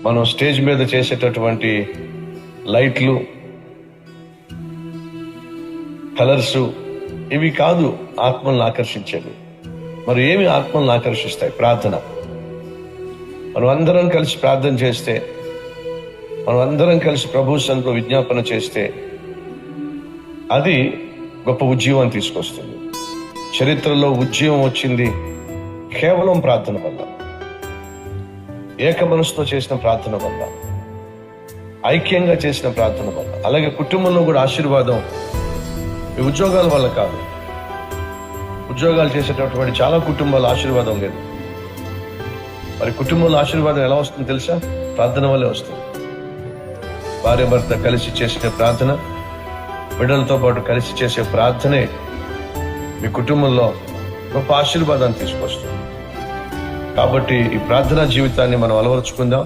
మనం స్టేజ్ మీద చేసేటటువంటి లైట్లు కలర్స్ ఇవి కాదు ఆత్మలను ఆకర్షించేవి. మరి ఏమి ఆత్మలను ఆకర్షిస్తాయి? ప్రార్థన. మనం అందరం కలిసి ప్రార్థన చేస్తే మనం అందరం కలిసి ప్రభు సంతో విజ్ఞాపన చేస్తే అది గొప్ప ఉద్యమం తీసుకొస్తుంది. చరిత్రలో ఉద్యమం వచ్చింది కేవలం ప్రార్థన వల్ల. ఏక మనసుతో చేసిన ప్రార్థన వల్ల ఐక్యంగా చేసిన ప్రార్థన వల్ల అలాగే కుటుంబంలో కూడా ఆశీర్వాదం ఈ ఉద్యోగాల వల్ల కాదు. ఉద్యోగాలు చేసేటటువంటి చాలా కుటుంబాల ఆశీర్వాదం లేదు. మరి కుటుంబంలో ఆశీర్వాదం ఎలా వస్తుంది తెలుసా? ప్రార్థన వల్లే వస్తుంది. భార్య భర్త కలిసి చేసిన ప్రార్థన బిడ్డలతో పాటు కలిసి చేసే ప్రార్థనే మీ కుటుంబంలో గొప్ప ఆశీర్వాదాన్ని తీసుకొస్తుంది. కాబట్టి ఈ ప్రార్థనా జీవితాన్ని మనం అలవరుచుకుందాం.